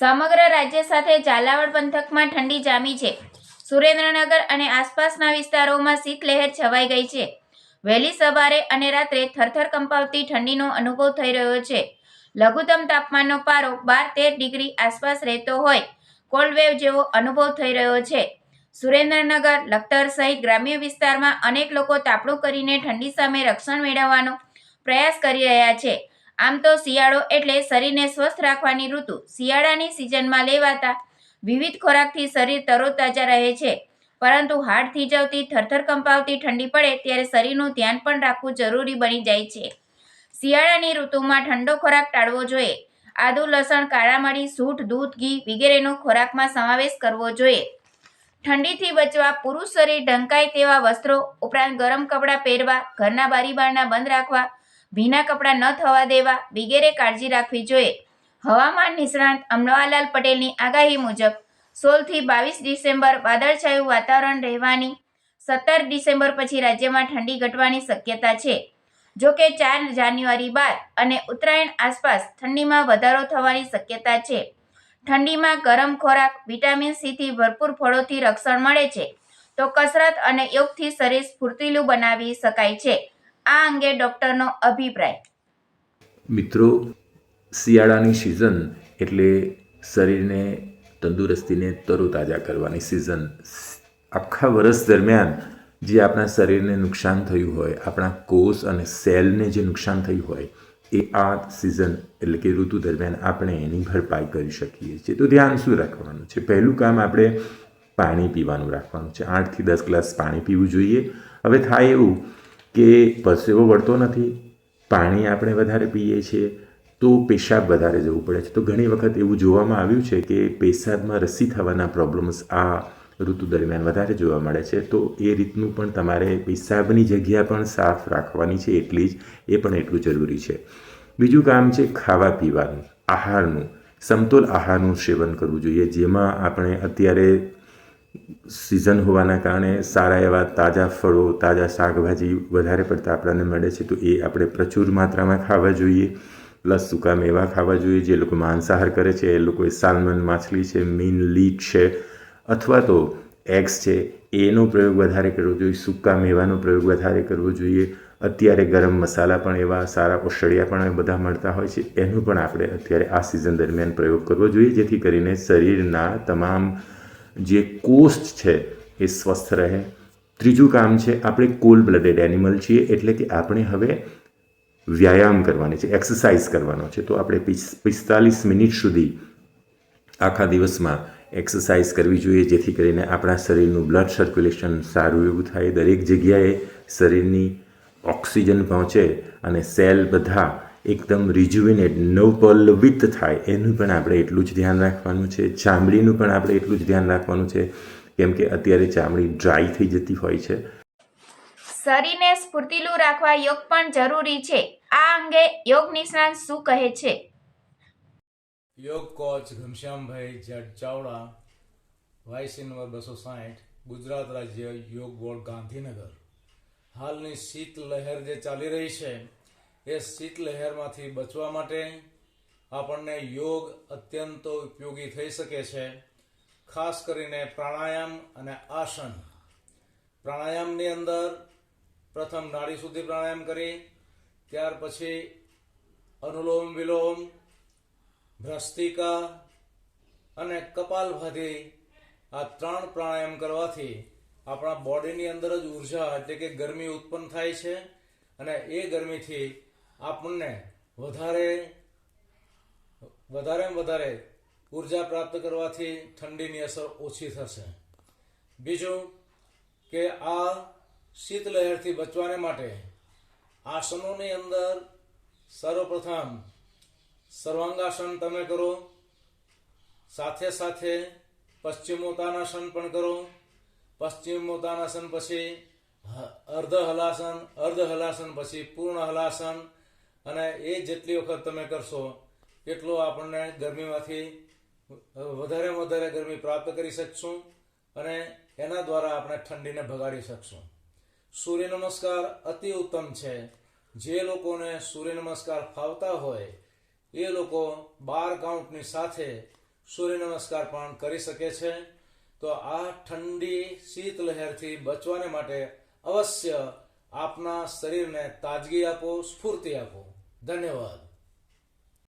સમગ્ર રાજ્ય સાથે ઝાલાવાડ પંથકમાં ઠંડી જામી છે. સુરેન્દ્રનગર અને આસપાસના વિસ્તારોમાં શીતલહેર છવાઈ ગઈ છે. વહેલી સવારે અને રાત્રે થરથર કંપાવતી ઠંડીનો અનુભવ થઈ રહ્યો છે. લઘુત્તમ તાપમાનનો પારો બાર તેર ડિગ્રી આસપાસ રહેતો હોય, કોલ્ડ વેવ જેવો અનુભવ થઈ રહ્યો છે. સુરેન્દ્રનગર, લખતર સહિત ગ્રામ્ય વિસ્તારમાં અનેક લોકો તાપણું કરીને ઠંડી સામે રક્ષણ મેળવવાનો પ્રયાસ કરી રહ્યા છે. આમ તો શિયાળો એટલે શરીરને સ્વસ્થ રાખવાની ઋતુ. શિયાળાની સિઝનમાં લેવાતા વિવિધ ખોરાકથી શરીર તરોતાજા રહે છે. પરંતુ હાડ થીજવતી થરથર કંપાવતી ઠંડી પડે ત્યારે શરીરનું ધ્યાન પણ રાખવું જરૂરી બની જાય છે. શિયાળાની ઋતુમાં ઠંડો ખોરાક ટાળવો જોઈએ. આદુ, લસણ, કાળા મરી દૂધ, ઘી વગેરેનો ખોરાકમાં સમાવેશ કરવો જોઈએ. ઠંડીથી બચવા પુરુષ શરીર ઢંકાય તેવા વસ્ત્રો ઉપરાંત ગરમ કપડાં પહેરવા, ઘરના બારી બારણા બંધ રાખવા ભીના કપડાં ન થવા દેવા વગેરે કાળજી રાખવી જોઈએ. હવામાન નિષ્ણાંત અમરવાલાલ પટેલની આગાહી મુજબ, સોળથી બાવીસ ડિસેમ્બર વાદળછાયું વાતાવરણ રહેવાની, સત્તર ડિસેમ્બર પછી રાજ્યમાં ઠંડી ઘટવાની શક્યતા છે. જો કે ચાર જાન્યુઆરી બાદ અને ઉત્તરાયણ આસપાસ ઠંડીમાં વધારો થવાની શક્યતા છે. ઠંડીમાં ગરમ ખોરાક, વિટામિન સીથી ભરપૂર ફળોથી રક્ષણ મળે છે. તો કસરત અને યોગથી શરીર સ્ફૂર્તિલું બનાવી શકાય છે. આ અંગે ડૉક્ટરનો અભિપ્રાય. મિત્રો, શિયાળાની સિઝન એટલે શરીરને તંદુરસ્તીને તરોતાજા કરવાની સિઝન. આખા વર્ષ દરમિયાન જે આપણા શરીરને નુકસાન થયું હોય, આપણા કોષ અને સેલને જે નુકસાન થયું હોય, એ આ સિઝન એટલે કે ઋતુ દરમિયાન આપણે એની ભરપાઈ કરી શકીએ છીએ. તો ધ્યાન શું રાખવાનું છે? પહેલું કામ આપણે પાણી પીવાનું રાખવાનું છે. આઠથી દસ ગ્લાસ પાણી પીવું જોઈએ. હવે થાય એવું કે પરસેવો વળતો નથી, પાણી આપણે વધારે પીએ છીએ, તો પેશાબ વધારે જવું પડે છે. તો ઘણી વખત એવું જોવામાં આવ્યું છે કે પેશાબમાં રસી થવાના પ્રોબ્લેમ્સ આ ઋતુ દરમિયાન વધારે જોવા મળે છે. તો એ રીતનું પણ તમારે પેશાબની જગ્યા પણ સાફ રાખવાની છે, એટલી જ એ પણ એટલું જરૂરી છે. બીજું કામ છે ખાવા પીવાનું, આહારનું, સમતોલ આહારનું સેવન કરવું જોઈએ, જેમાં આપણે અત્યારે સિઝન હોવાના કારણે સારા એવા તાજા ફળો, તાજા શાકભાજી વધારે પડતા આપણને મળે છે, તો એ આપણે પ્રચુર માત્રામાં ખાવા જોઈએ. પ્લસ સૂકા મેવા ખાવા જોઈએ, જે લોકો માંસાહાર કરે છે, એ લોકોએ સાલમન માછલી છે, મીન લીટ છે, અથવા તો એગ્સ છે, એનો પ્રયોગ વધારે કરવો જોઈએ, સૂકા મેવાનો પ્રયોગ વધારે કરવો જોઈએ. અત્યારે ગરમ મસાલા પણ એવા, સારા ઓસળિયા પણ બધા મળતા હોય છે, એનો પણ આપણે અત્યારે આ સિઝન દરમિયાન પ્રયોગ કરવો જોઈએ, જેથી કરીને શરીરના તમામ જે કોષ છે એ સ્વસ્થ રહે. ત્રીજું કામ છે, આપણે કોલ બ્લડેડ એનિમલ છીએ, એટલે કે આપણે હવે વ્યાયામ કરવાની છે એક્સરસાઇઝ કરવાનો છે. તો આપણે પિસ્તાલીસ મિનિટ સુધી આખા દિવસમાં એક્સરસાઇઝ કરવી જોઈએ, જેથી કરીને આપણા શરીરનું બ્લડ સર્ક્યુલેશન સારું એવું થાય. દરેક જગ્યાએ શરીરની ઓક્સિજન પહોંચે અને સેલ બધા એકદમ રિજ્યુવિનેટ નવપલ્લવિત થાય એનું પણ આપણે એટલું જ ધ્યાન રાખવાનું છે. ચામડીનું પણ આપણે એટલું જ ધ્યાન રાખવાનું છે કેમ કે અત્યારે ચામડી ડ્રાય થઈ જતી હોય છે. શરીરને સ્ફૂર્તિલું રાખવા યોગ પણ જરૂરી છે. આ અંગે યોગ નિષ્ણાંત શું કહે છે? યોગ કોચ ઘનશ્યામભાઈ જટ ચાવડા વાયસી નંબર બસો સાઠ ગુજરાત રાજ્ય યોગ બોર્ડ ગાંધીનગર. હાલની શીત લહેર જે ચાલી રહી છે એ શીત લહેરમાંથી બચવા માટે આપણને યોગ અત્યંત ઉપયોગી થઈ શકે છે. ખાસ કરીને પ્રાણાયામ અને આસન. પ્રાણાયામની અંદર પ્રથમ નાડી સુધી પ્રાણાયામ કરી, ત્યાર પછી અનુલોમ વિલોમ ભ્રસ્તિકા અને કપાલભાતી આ ત્રણ પ્રાણાયામ કરવાથી આપણા બોડીની અંદર જ ઊર્જા એટલે કે ગરમી ઉત્પન્ન થાય છે અને એ ગરમીથી આપણને વધારે વધારે વધારે ઊર્જા પ્રાપ્ત કરવાથી ઠંડીની અસર ઓછી થશે. બીજું કે આ શીતલહેરથી બચવાને માટે આસનોની અંદર સર્વપ્રથમ સર્વાંગાસન તમે કરો, સાથે સાથે પશ્ચિમોત્તાનાસન પણ કરો. પશ્ચિમોત્તાનાસન પછી અર્ધ હલાસન અર્ધ હલાસન પછી પૂર્ણ હલાસન અને એ જેટલી વખત તમે કરશો, એટલો આપણને ગરમીમાંથી વધારે વધારે ગરમી પ્રાપ્ત કરી શકશું અને એના દ્વારા આપણે ઠંડીને ભગાડી શકશું. સૂર્ય નમસ્કાર અતિ ઉત્તમ છે. જે લોકોને સૂર્ય નમસ્કાર ફાવતા હોય, એ લોકો બાર કાઉન્ટની સાથે સૂર્ય નમસ્કાર પણ કરી શકે છે. તો આ ઠંડી શીત લહેરથી બચવાને માટે અવશ્ય આપના શરીરને તાજગી આપો, સ્ફૂર્તિ આપો. 但是，我。